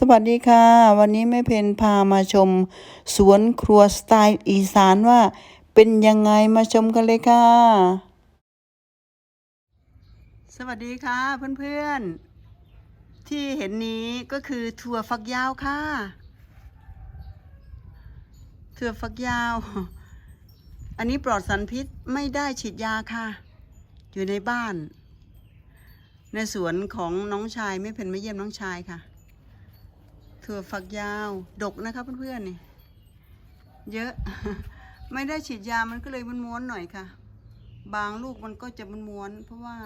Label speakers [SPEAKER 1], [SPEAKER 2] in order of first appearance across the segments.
[SPEAKER 1] สวัสดีค่ะ วันนี้แม่เพนพามาชม สวนครัวสไตล์อีสานว่า เป็นยังไงมาชมกันเลยค่ะ สวัสดีค่ะเพื่อนๆ ที่เห็นนี้ก็คือถั่วฝักยาวค่ะถั่วฝักยาว อันนี้ปลอดสารพิษไม่ได้ฉีดยาค่ะ อยู่ในบ้าน ในสวนของน้องชายไม่เพนไม่เยี่ยมน้องชายค่ะ ถั่วฝักยาวดกนะคะเพื่อนๆนี่ เยอะ ไม่ได้ฉีดยามันก็เลยมันม้วนๆหน่อยค่ะ บางลูกมันก็จะมันม้วนๆเพราะว่า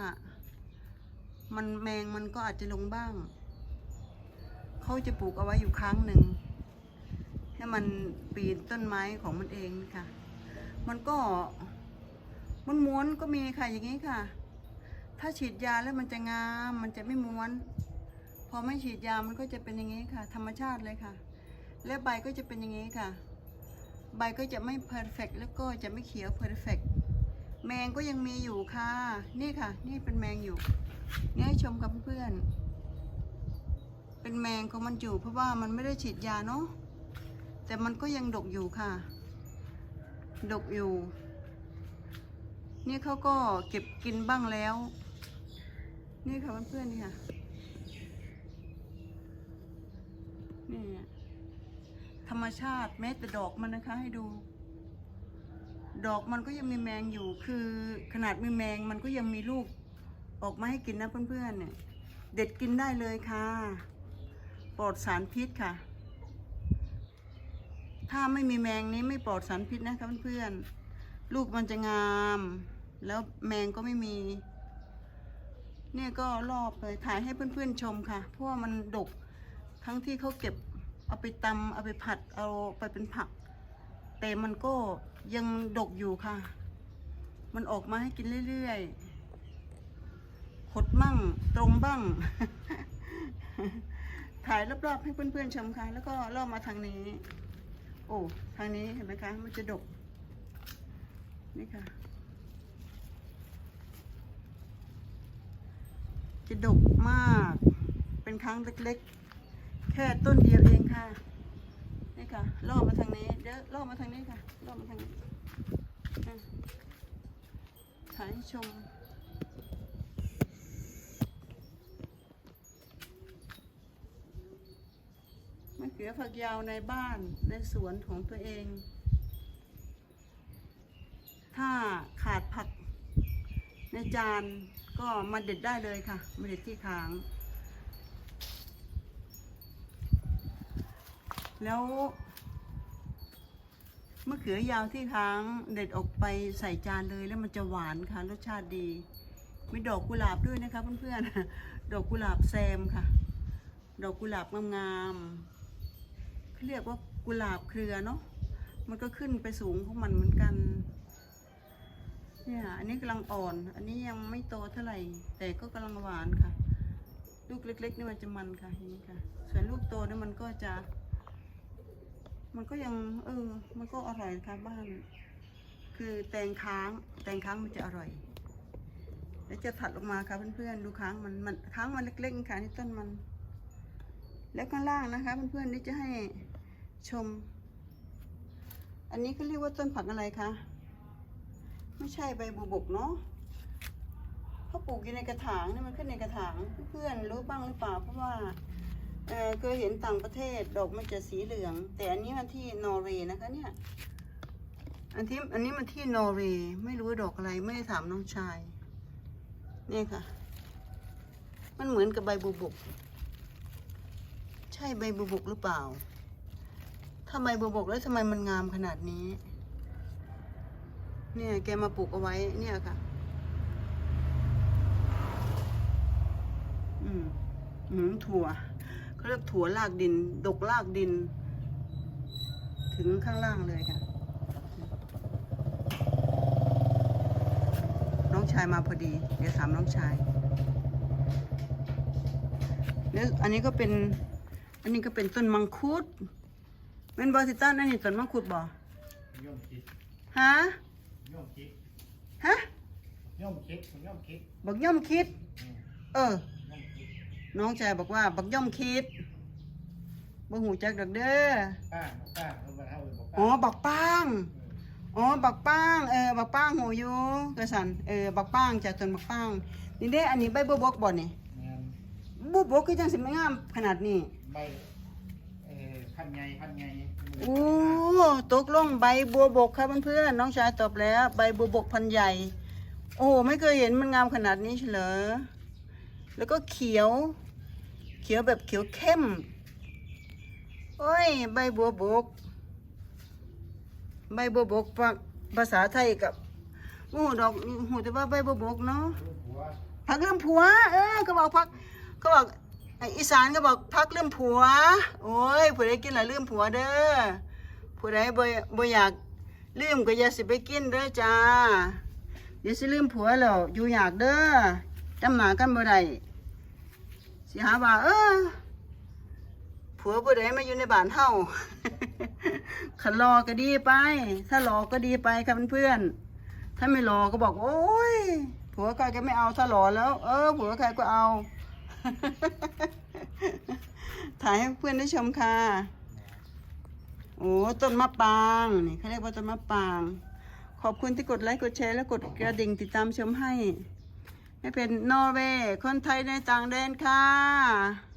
[SPEAKER 1] มันแมงมันก็อาจจะลงบ้าง เขาจะปลูกเอาไว้อยู่ครั้งหนึ่งให้มันปีนต้นไม้ของมันเองค่ะ มันก็มันม้วนๆก็มีค่ะอย่างนี้ค่ะ ถ้าฉีดยาแล้วมันจะงาม มันจะไม่ม้วน พอไม่ฉีดยามันก็จะเป็นอย่างนี้ค่ะ ธรรมชาติเลยค่ะ และใบก็จะเป็นอย่างนี้ค่ะ ใบก็จะไม่เพอร์เฟกแล้วก็จะไม่เขียวเพอร์เฟกแมงก็ยังมีอยู่ค่ะ นี่ค่ะ นี่เป็นแมงอยู่นี่ให้ชมกับเพื่อนเป็นแมงของมันอยู่ เพราะว่ามันไม่ได้ฉีดยาเนาะแต่มันก็ยังดกอยู่ค่ะ ดกอยู่ นี่เขาก็เก็บกินบ้างแล้ว นี่ค่ะเพื่อนๆนี่ค่ะ นี่ธรรมชาติแม้แต่ดอกมันนะคะ ให้ดู ดอกมันก็ยังมีแมงอยู่ คือขนาดมีแมงมันก็ยังมีลูกออกมาให้กินนะเพื่อนๆเนี่ย เด็ดกินได้เลยค่ะ ปลอดสารพิษค่ะ ถ้าไม่มีแมงนี้ไม่ปลอดสารพิษนะคะเพื่อนๆลูกมันจะงาม แล้วแมงก็ไม่มี เนี่ยก็รอบเลยถ่ายให้เพื่อนๆชมค่ะ เพราะว่ามันดก ทั้งที่เขาเก็บเอาไปตำเอาไปผัดเอาไปเป็นผัก แต่มันก็ยังดกอยู่ค่ะ มันออกมาให้กินเรื่อยๆขดมั่งตรงบ้าง ถ่ายรอบๆให้เพื่อนๆชมค่ะ แล้วก็ล่อมาทางนี้ โอ้ทางนี้เห็นไหมคะ มันจะดก นี่ค่ะ จะดกมาก เป็นครั้งเล็กๆ ค่ต้นเดียวเองค่ะ นี่ค่ะล่อมาทางนี้ เดี๋ยวล่อมาทางนี้ค่ะล่อมาทางนี้ถ่ายให้ชมมะเขือฝักยาวในบ้านในสวนของตัวเอง ถ้าขาดผักในจานก็มาเด็ดได้เลยค่ะ มาเด็ดที่ขาง แล้วมะเขือยาวที่ค้างเด็ดออกไปใส่จานเลยแล้วมันจะหวานค่ะรสชาติดี มีดอกกุหลาบด้วยนะคะเพื่อนๆ ดอกกุหลาบแซมค่ะ ดอกกุหลาบงามๆเขาเรียกว่ากุหลาบเครือเนาะ มันก็ขึ้นไปสูงของมันเหมือนกัน เนี่ยอันนี้กำลังอ่อน อันนี้ยังไม่โตเท่าไหร่ แต่ก็กำลังหวานค่ะ ลูกเล็กๆนี่มันจะมันค่ะอย่างนี้ค่ะ ส่วนลูกโตนี่มันก็จะ มันก็ยัง เออ มันก็อร่อยค่ะบ้าน คือแตงค้าง แตงค้างมันจะอร่อย แล้วจะถัดลงมาค่ะเพื่อนๆ ดูค้างมันมันค้างมันเล็กๆค่ะที่ต้นมัน แล้วข้างล่างนะคะเพื่อนๆนี่จะให้ชม อันนี้เขาเรียกว่าต้นผักอะไรคะ ไม่ใช่ใบบัวบกเนาะเขาปลูกอยู่ในกระถางนี่มันขึ้นในกระถางเพื่อนๆรู้บ้างหรือเปล่าเพราะว่า เออเคยเห็นต่างประเทศดอกมันจะสีเหลือง แต่อันนี้มันที่นอร์เวย์นะคะเนี่ยอันที่อันนี้มันที่นอร์เวย์ไม่รู้ดอกอะไรไม่ได้ถามน้องชายเนี่ยค่ะ มันเหมือนกับใบบัวบก ใช่ใบบัวบกหรือเปล่าถ้าใบบัวบกแล้วทำไมมันงามขนาดนี้ เนี่ยแกมาปลูกเอาไว้เนี่ยค่ะ อืมอืมถั่ว เขาเรียกถั่วลากดิน ดกลากดิน ถึงข้างล่างเลยค่ะ น้องชายมาพอดี เดี๋ยวถามน้องชายแล้วอันนี้ก็เป็น อันนี้ก็เป็นต้นมังคุดเป็นบอสิตันอันนี้ต้นมังคุดบ่
[SPEAKER 2] ย่อมคิด
[SPEAKER 1] ฮะ
[SPEAKER 2] ย่อมคิด
[SPEAKER 1] ฮะ
[SPEAKER 2] ย่อมคิดย่อมคิด
[SPEAKER 1] บักย่อมคิด
[SPEAKER 2] อืม
[SPEAKER 1] เออ
[SPEAKER 2] ย่อมคิด
[SPEAKER 1] น้องชายบอกว่า บักย่อมคิดบ่หูจักดอกเด้อ
[SPEAKER 2] ป้าป้าเขามาเท่าเลยบอก
[SPEAKER 1] อ๋อ
[SPEAKER 2] ป้า
[SPEAKER 1] บักป้างอ๋อบักป้างเออบักป้างหูอยู่กระสันเออบักป้างจากต้นบักป้าง นี่เด้อันนี้ใบบัวบกบ่นี่
[SPEAKER 2] งาน
[SPEAKER 1] บัวบกคือจังสิไม่งามขนาดนี้
[SPEAKER 2] ใบเอ่อพันไงพันไง
[SPEAKER 1] โอ้ตกลงใบบัวบกครับเพื่อนๆน้องชายตอบแล้ว ใบบัวบกพันธุ์ใหญ่ โอ้ไม่เคยเห็นมันงามขนาดนี้เฉลย แล้วก็เขียว เขียวแบบเขียวเข้ม โอ้ย ใบบัวบก ใบบัวบกภาภาษาไทยกับโอ้ดอกหูแต่ว่าใบบัวบกเนาะพักเรื่องผัว เออเขาบอกพักเขาบอกไอ้อีสานก็บอกพักเรื่องผัว โอ้ยผู้ใดกินละเรื่องผัวเด้อผู้ใดบ่บ่อยากลืมก็อย่าสิไปกินเด้อจ้าเดี๋ยวสิลืมผัวแล้วอยู่อยากเด้อ จำหนากันบ่ได้สิหาว่า เออผัวผู้ใดมาอยู่ในบ้านเฮาขันรอก็ดีไป ถ้ารอก็ดีไปครับเพื่อนถ้าไม่รอก็บอก โอ้ยผัวใครก็ไม่เอาถ้าหล่อแล้ว เออผัวใครก็เอา ถ่ายให้เพื่อนได้ชมค่ะโอ้ต้นมะปรางนี่เขาเรียกว่าต้นมะปราง ขอบคุณที่กดไลค์กดแชร์และกดกระดิ่งติดตามชมให้ ให้เป็นนอร์เวย์คนไทยในต่างแดนค่ะ